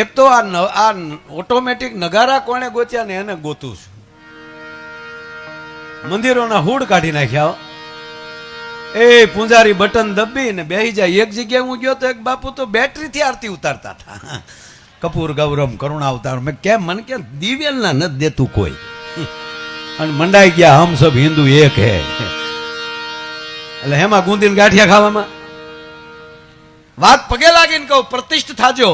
એક તો આ આ ઓટોમેટિક નગારા કોણે ગોત્યા ને એને ગોતું છું. મંદિરોના હુડ કાઢી નાખ્યા એ પૂંજારી બટન દબી ને બેહી જાય. એક જગ્યાએ હું ગયો તો એક બાપુ તો બેટરીથી આરતી ઉતારતા હતા. કપૂર, ગૌરમ, કરુણા અવતાર. મેં કેમ? મને કેમ દિવ્યલના નથી દેતું કોઈ. અને મંડાઈ ગયા, હમ સબ હિન્દુ એક હે. એટલે હેમાં ગુંદીને ગાંઠિયા ખાવામાં? વાત પગે લાગીને કહું, પ્રતિષ્ઠ થાજો.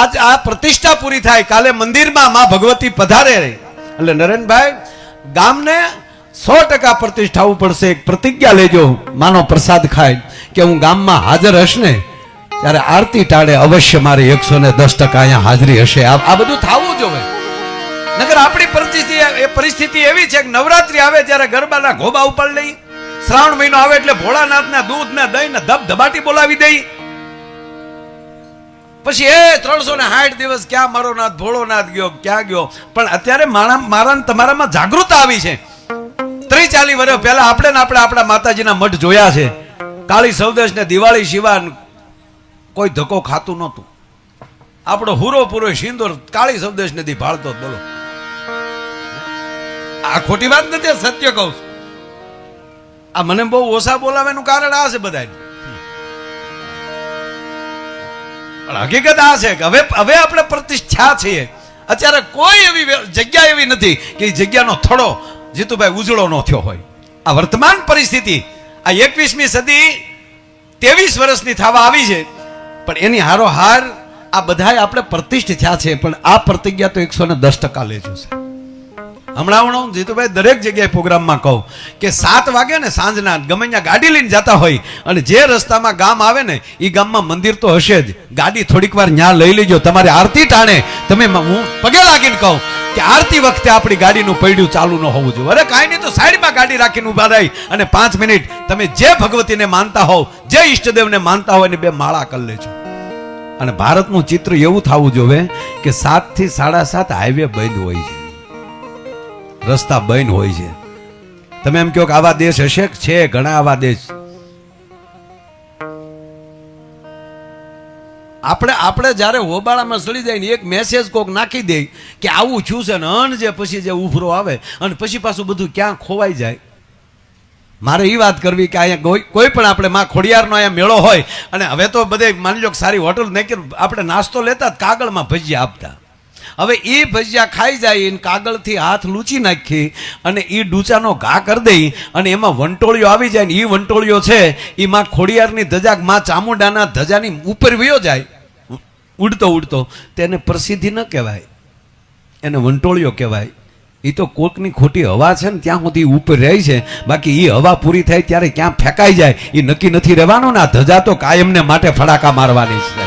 આજ આ પ્રતિષ્ઠા પૂરી થાય. કાલે મંદિરમાં માં ભગવતી પધારે એટલે નરેનભાઈ, ગામને સો ટકા પ્રતિષ્ઠા પડશે. એક પ્રતિજ્ઞા લેજો. માનો પ્રસાદ ખાય. કે હું ગામમાં હાજર હશ ને, ત્યારે આરતી ટાળે અવશ્ય મારે એકસો ને દસ ટકા અહીંયા હાજરી હશે. આ બધું થવું જોઈએ નગર આપણી પરિસ્થિતિ એ પરિસ્થિતિ એવી છે કે નવરાત્રી આવે ત્યારે ગરબાના ઘોબા ઉપર લઈ, શ્રાવણ મહિનો આવે એટલે ભોળાનાથના દૂધ ને દહીં ને ધબ ધબાટી બોલાવી દઈ પછી, એ, ત્રણસો ને સાઠ દિવસ ક્યાં મારો નાથ, ભોળો નાથ ગયો, ક્યાં ગયો? પણ અત્યારે મારા મારા, તમારામાં જાગૃતતા આવી છે. ત્રીસ ચાલીસ વર્ષ પહેલા આપણે ને આપણે આપણા માતાજીના મઠ જોયા છે. કાળી સૌદેશ ને દિવાળી સિવાય કોઈ ધક્કો ખાતું નહોતું. આપણો હુરો પૂરો સિંદોર કાળી સૌદેશ નથી ભાળતો બોલો. આ ખોટી વાત નથી સત્ય કહું છું. આ મને બહુ ઓછા બોલાવાનું કારણ આ છે બધા પણ હકીકત આ છે કે હવે હવે આપણે પ્રતિષ્ઠા છીએ. અત્યારે કોઈ એવી જગ્યા એવી નથી કે જગ્યાનો થડો જીતુભાઈ ઉજળો ન થયો હોય. આ વર્તમાન પરિસ્થિતિ આ એકવીસમી સદી ત્રેવીસ વર્ષની થવા આવી છે. પણ એની હારોહાર આ બધાય આપણે પ્રતિષ્ઠિત થયા છે. પણ આ પ્રતિજ્ઞા તો એકસો ને દસ ટકા લેજો છે હમણાં હું જીતુભાઈ, દરેક જગ્યાએ પ્રોગ્રામમાં કહું કે સાત વાગે ને સાંજના ગમે ત્યાં ગાડી લઈને જતા હોય અને જે રસ્તામાં ગામ આવે ને એ ગામમાં મંદિર તો હશે જ. ગાડી થોડીક વાર ન્યા લઈ લેજો. તમારી આરતી ટાણે. તમે હું પગે લાગીને કહું કે આરતી વખતે આપણી ગાડીનું પૈડું ચાલુ ન હોવું જોઈએ. અરે, કાંઈ નહીં, તો સાઈડમાં ગાડી રાખીને ઊભા રહી અને પાંચ મિનિટ તમે જે ભગવતીને માનતા હોવ, જે ઈષ્ટદેવને માનતા હોય ને બે માળા કરી લેજો. અને ભારતનું ચિત્ર એવું થવું જોવે કે સાતથી સાડા સાત હાઈવે બંધ હોય છે. રસ્તા બંધ હોય છે. તમે એમ કહો કે આવા દેશ હશે છે? ઘણા આવા દેશ. આપણે આપણે જ્યારે હોબાળામાં સડી જાય ને એક મેસેજ કોક નાખી દે કે આવું છું છે ને અન જે પછી જે ઉભરો આવે અને પછી પાછું બધું ક્યાં ખોવાઈ જાય. મારે એ વાત કરવી કે અહીંયા કોઈ પણ આપણે માં ખોડિયારનો અહીંયા મેળો હોય અને હવે તો બધે માની લો સારી હોટલ નહીં કે આપણે નાસ્તો લેતા જ કાગળમાં ભજીયા આપતા. હવે એ ભજીયા ખાઈ જાય એને કાગળથી હાથ લૂચી નાખી અને એ ડૂચાનો ઘા કરી દઈ અને એમાં વંટોળિયો આવી જાય ને એ વંટોળિયો છે એ માં ખોડિયારની ધજા માં ચામુંડાના ધજાની ઉપર વયો જાય ઉડતો ઉડતો. તેને પ્રસિદ્ધિ ન કહેવાય. એને વંટોળિયો કહેવાય. એ તો કોકની ખોટી હવા છે ને ત્યાં સુધી ઉપર રહે છે. બાકી એ હવા પૂરી થાય ત્યારે ક્યાં ફેંકાઈ જાય એ નક્કી નથી રહેવાનું ને આ ધજા તો કાયમને માટે ફડાકા મારવાની છે.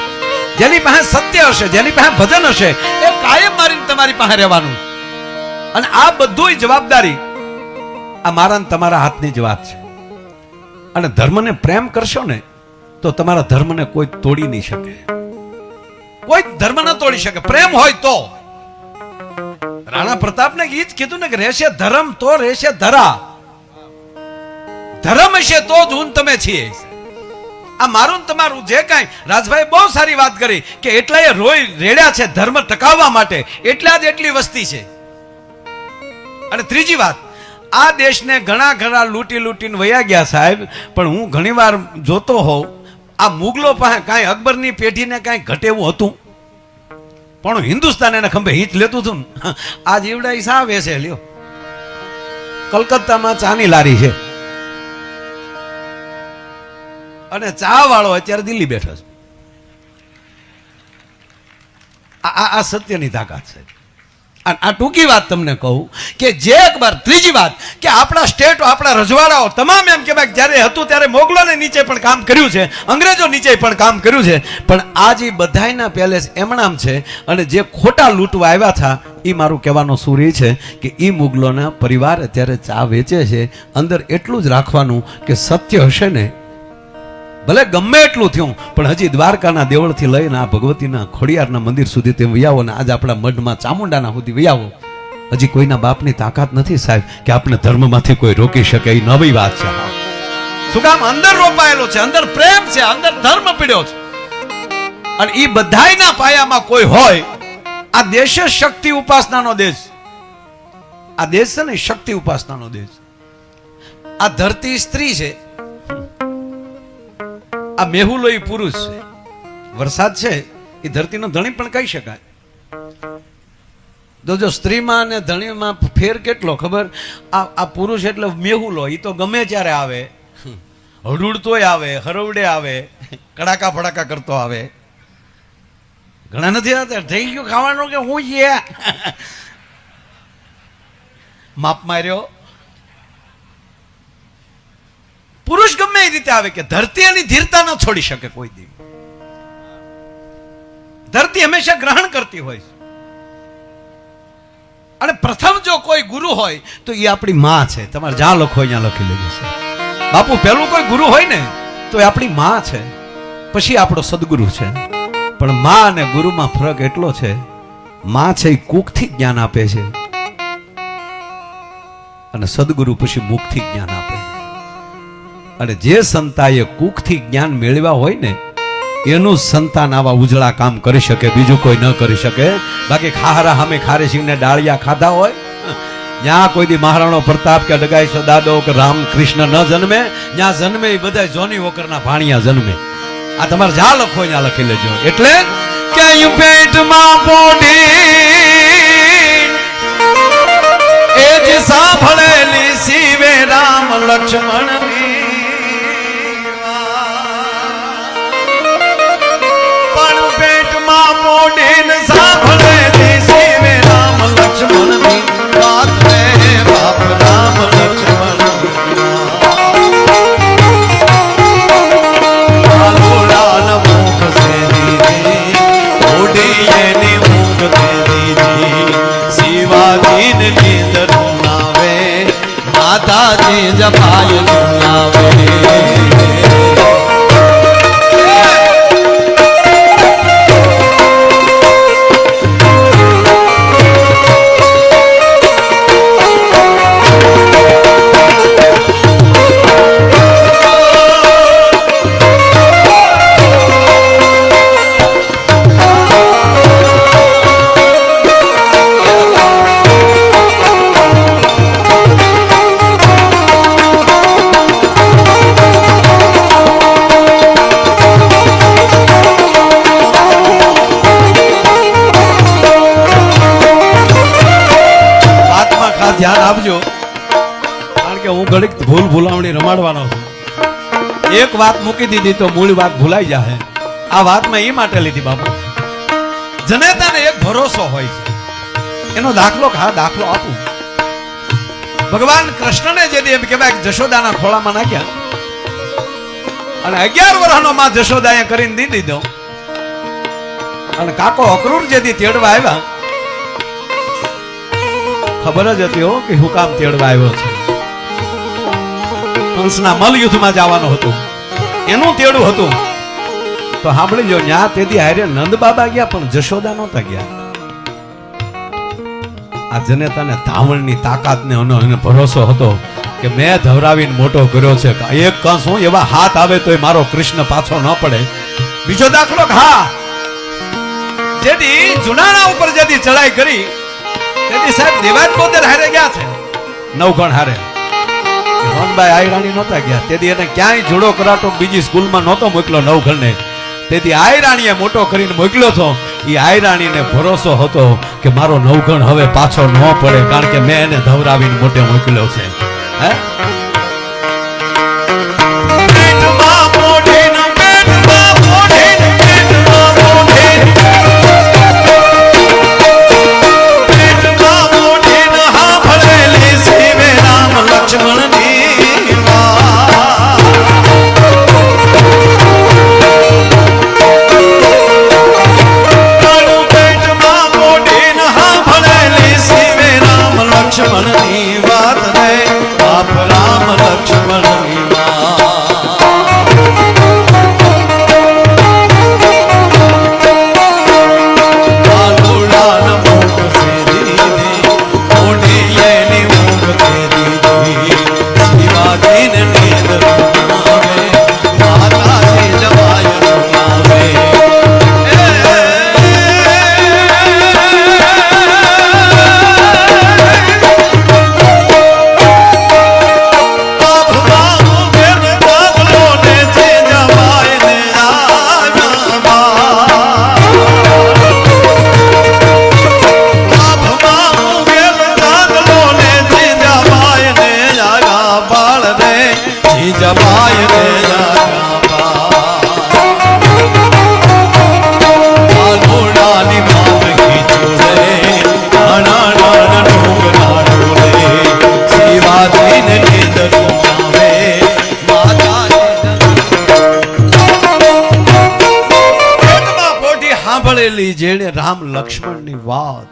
જેની પાસે સત્ય હશે, જેની પાસે ભજન હશે એ કાયમ મારીને તમારી પાસે રહેવાનું. અને આ બધું જવાબદારી આ મારા તમારા હાથની જ વાત છે. અને ધર્મને પ્રેમ કરશો ને, તો તમારા ધર્મને કોઈ તોડી નહીં શકે. કોઈ ધર્મ ન તોડી શકે. પ્રેમ હોય તો. રાણા પ્રતાપને એ જ કીધું ને કે રહેશે ધર્મ તો રહેશે ધરા. ધર્મ હશે તો જ હું તમે છીએ. આ મારું તમારું જે કાંઈ. રાજભાઈ બહુ સારી વાત કરી કે એટલા એ રોય રેડ્યા છે ધર્મ ટકાવવા માટે. એટલા જ એટલી વસ્તી છે. અને ત્રીજી વાત, આ દેશને ઘણા ઘણા લૂંટી લૂંટીને વયા ગયા સાહેબ, પણ હું ઘણીવાર જોતો હોઉં, આ મુગલો પાસે કાંઈ અકબરની પેઢીને કાંઈ ઘટેવું હતું. પણ હિન્દુસ્તાન એને ખંભે હિત લેતું હતું આ જીવડા સા વેસે લ્યો. કલકત્તામાં ચાની લારી છે. અને ચા વાળો અત્યારે દિલ્હી બેઠો છે. આ આ- સત્યની તાકાત છે. આ ટૂંકી વાત તમને કહું કે જે એકવાર ત્રીજી વાત કે આપણા સ્ટેટ, આપણા રજવાડાઓ તમામ એમ કે ભાઈ જ્યારે હતું ત્યારે મોગલોને નીચે પણ કામ કર્યું છે, અંગ્રેજો નીચે પણ કામ કર્યું છે, પણ આ જે બધાયના પેલેસ એમણામ છે અને જે ખોટા લૂંટવા આવ્યા હતા એ મારું કહેવાનો સૂર એ છે કે એ મુગલોના પરિવાર અત્યારે ચા વેચે છે, અંદર એટલું જ રાખવાનું કે સત્ય હશે ને ભલે ગમે એટલું થયું, પણ હજી દ્વારકાના દેવળથી લઈને આ ભગવતીના ખોડિયારના મંદિર સુધી તેમ વૈયાવો ને આજે આપણા મઢમાં ચામુંડાના સુધી વૈયાવો. હજી કોઈના બાપની તાકાત નથી સાહેબ કે આપણે ધર્મમાંથી કોઈ રોકી શકે એ નવી વાત છે. શું કામ? અંદર રોપાયેલો છે, અંદર પ્રેમ છે, અંદર ધર્મ પીડ્યો છે. અને એ બધાયના પાયામાં કોઈ હોય, આ દેશ શક્તિ ઉપાસનાનો દેશ. આ દેશ છે ને શક્તિ ઉપાસનાનો દેશ. આ ધરતી સ્ત્રી છે આ મેહુલો પુરુષ છે. વરસાદ છે એ ધરતીનો ધણી પણ કહી શકાય. તો જો સ્ત્રીમાં અને ધણીમાં ફેર કેટલો, ખબર? આ આ પુરુષ એટલે મેહુલો એ તો ગમે ત્યારે આવે. હડુડતોય આવે, હરવડે આવે, કડાકા ફડાકા કરતો આવે. ઘણા નથી આવતા? થઈ ગયું ખાવાનું કે હું છે? માપ માર્યો? પુરુષ ગમે એ રીતે આવે કે ધરતી એની ધીરતા ન છોડી શકે કોઈ દી. ધરતી હંમેશા ગ્રહણ કરતી હોય અને પ્રથમ જો કોઈ ગુરુ હોય, તો એ આપણી માં છે. તમારે જ્યાં લખો અહીંયા લખી લેજો બાપુ, પહેલું કોઈ ગુરુ હોય ને, તો એ આપણી માં છે. પછી આપણો સદગુરુ છે. પણ માં અને ગુરુમાં ફરક એટલો છે, માં છે એ કુકથી જ્ઞાન આપે છે. અને સદગુરુ પછી મુખથી જ્ઞાન આપે અને જે સંતાએ કુખથી જ્ઞાન મેળવ્યા હોય ને, એનું સંતાન આવા ઉજળા કામ કરી શકે, બીજું કોઈ ન કરી શકે. બાકી ખારા હામે ખારેસિંહને ડાળિયા ખાધા હોય ત્યાં કોઈ દી મહારાણો પ્રતાપ કે ડગાઈ દાદો કે રામ કૃષ્ણ ન જન્મે ત્યાં જન્મે એ બધા જોની વોકરના ભાણિયા જન્મે. આ તમારે જ્યાં લખો ત્યાં લખી લેજો. એટલે કે અહીં પેટમાં પોઢી, એ જ સાંભળેલી શિવે રામ લક્ષ્મણની મોઢીને સાંભળેલી શિવે રામ લક્ષ્મણની વાત રે. બાપ રામ લક્ષ્મણ મુખ સે દીદી ઓઢી એની મુખ દે દીદી શિવાદીન નીંદર નાવે માતાજી જપાય ધ્યાન આપજો. કારણ કે હું ઘડીક ભૂલ ભૂલામણી રમાડવાનો છું. એક વાત મૂકી દીધી તો મૂળ વાત ભૂલાઈ જાય આ વાત મેં એ માટે લીધી બાપુ. જનેતાને એક ભરોસો હોય છે. એનો દાખલો હા, દાખલો આપું. ભગવાન કૃષ્ણને જે એમ કહેવાય જશોદાના ખોળામાં નાખ્યા. અને અગિયાર વર્ષનો માં જશોદાએ કરીને દી દીધો અને કાકો અક્રૂર જેથી તેડવા આવ્યા ખબર જ હતી હો કે હું તેડવા આવ્યો છે. કંસના મલ યુદ્ધમાં જવાનું હતું. એનું તેડું હતું. તો સાંભળી લો ન્યા તેથી હારે નંદ બાબા ગયા, પણ જશોદા નહોતા ગયા. આ જનેતાને ધાવણની તાકાતને એને ભરોસો હતો કે મેં ધવરાવીને મોટો કર્યો છે. એક કંસ હું, એવા હાથ આવે તો મારો કૃષ્ણ પાછો ન પડે. બીજો દાખલો હા જેથી જુનાણા ઉપર જેથી ચડાઈ કરી તેથી સાહેબ દેવાજ પોતે હારે ગયા છે. નવગણ હારે. મોહનભાઈ આયરાણી નહોતા ગયા. તેથી એને ક્યાંય જોડો કરાટો બીજી સ્કૂલમાં નહોતો મોકલ્યો નવઘણને તેથી આયરાણીએ મોટો કરીને મોકલ્યો હતો. એ આયરાણીને ભરોસો હતો કે મારો નવઘણ હવે પાછો ન પડે, કારણ કે મેં એને ધવરાવીને મોટે મોકલ્યો છે. હે? જેણે રામ લક્ષ્મણની વાત